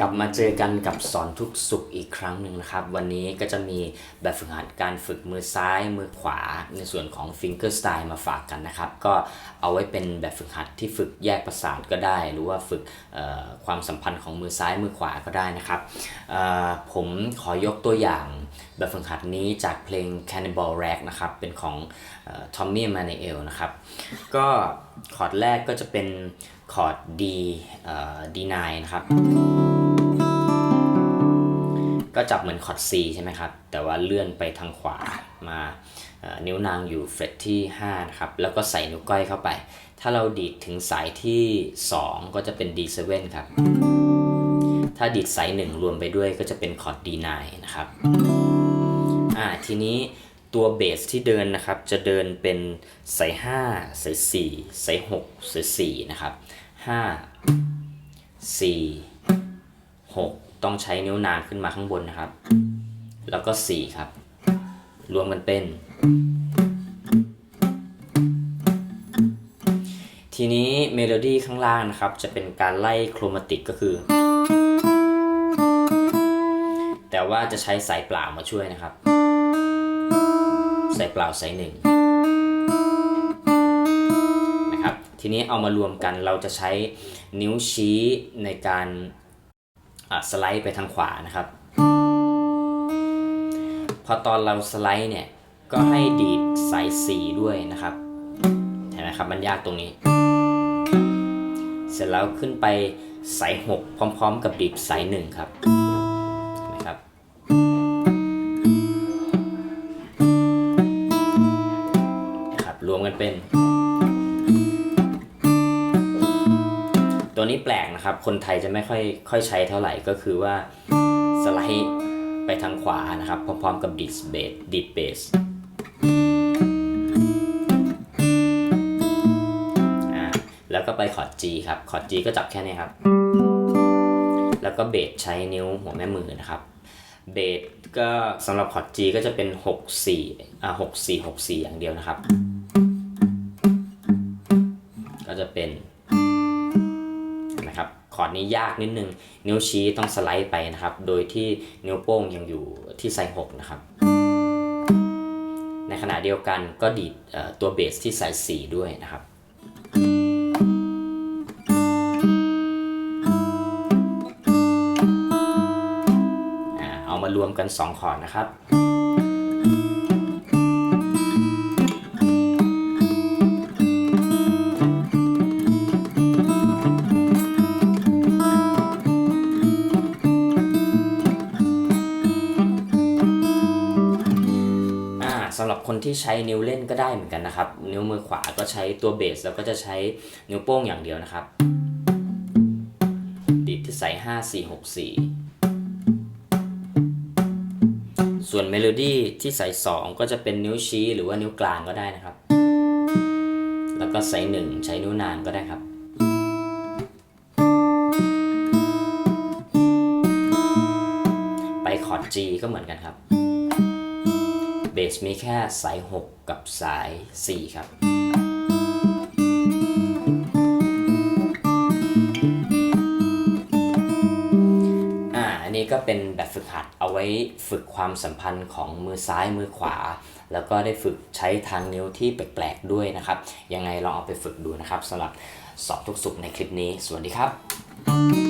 กลับมาเจอกันกับสอนทุกสุขอีกครั้งหนึ่งนะครับ วันนี้ก็จะมีแบบฝึกหัดการฝึกมือซ้ายมือขวาในส่วนของ finger style มาฝากกันนะครับ ก็เอาไว้เป็นแบบฝึกหัดที่ฝึกแยกประสาทก็ได้ หรือว่าฝึกความสัมพันธ์ของมือซ้ายมือขวาก็ได้นะครับ ผมขอยกตัวอย่างแบบฝึกหัดนี้จากเพลง Cannibal Rag นะครับ เป็นของทอมมี่มาเนเอลนะครับ ก็คอร์ดแรกก็จะเป็น คอร์ด D D9 นะครับ ก็จับเหมือนคอร์ด C ใช่ไหมครับ แต่ว่าเลื่อนไปทางขวามานิ้วนางอยู่เฟรตที่5นะครับ แล้วก็ใส่นิ้วก้อยเข้าไป ถ้าเราดีดถึงสายที่ 2 ก็จะเป็น D7 ครับ ถ้าดีดสาย 1 รวมไปด้วยก็จะเป็นคอร์ด D9 นะครับ อ่า ทีนี้ ตัวเบสที่เดินนะครับ จะเดินเป็นสาย5สาย4สาย6สาย4นะครับ5 4 6ต้องใช้นิ้วนางขึ้นมาข้างบนนะครับ แล้วก็4ครับ รวมกันเป็น ทีนี้เมโลดี้ข้างล่างนะครับ จะเป็นการไล่โครมาติกก็คือ แต่ว่าจะใช้สายเปล่ามาช่วยนะครับ สายเปล่าสายหนึ่งนะครับทีนี้เอามารวมกันเราจะใช้นิ้วชี้ในการสไลด์ไปทางขวานะครับ พอตอนเราสไลด์เนี่ยก็ให้ดีดสาย4ด้วยนะครับเห็นไหมครับมันยากตรงนี้ เสร็จแล้วขึ้นไปสาย6พร้อม ๆ กับดีดสาย1ครับ ตัวนี้แปลกนะครับ คนไทยจะไม่ค่อยค่อยใช้เท่าไหร่ก็คือว่าสไลด์ไปทางขวานะครับ พร้อมๆกับดิสเบสดิดเบสอ่าแล้วก็ไปคอร์ด G ครับ คอร์ด G ก็จับแค่นี้ครับ แล้วก็เบสใช้นิ้วหัวแม่มือนะครับ เบสก็สำหรับคอร์ด G ก็จะเป็น 6 4อ่า6 4 6 4 อย่างเดียวนะครับ ก็จะเป็น คอร์ดนี้ยากนิดนึง นิ้วชี้ต้องสไลด์ไปนะครับ โดยที่นิ้วโป้งยังอยู่ที่ไซหกนะครับ ในขณะเดียวกันก็ดีดตัวเบสที่ไซสี่ด้วยนะครับเอามารวมกัน 2 คอร์ดนะครับ สำหรับคนที่ใช้นิ้วเล่นก็ได้เหมือนกันนะครับ นิ้วมือขวาก็ใช้ตัวเบสแล้วก็จะใช้นิ้วโป้งอย่างเดียวนะครับดีดที่ใส่5 4 6 4ส่วนเมโลดี้ที่ใส่ 2 ก็จะเป็นนิ้วชี้หรือว่านิ้วกลางก็ได้นะครับ แล้วก็ใส่1ใช้นิ้วนางก็ได้ครับ ไปคอร์ด G ก็เหมือนกันครับ เบสมีแค่สาย 6 กับสาย 4 ครับ อ่า อันนี้ก็เป็นแบบฝึกหัดเอาไว้ฝึกความสัมพันธ์ของมือซ้ายมือขวา แล้วก็ได้ฝึกใช้ทางนิ้วที่แปลกๆด้วยนะครับ ยังไงลองเอาไปฝึกดูนะครับสำหรับสอบทุกสุขในคลิปนี้ สวัสดีครับ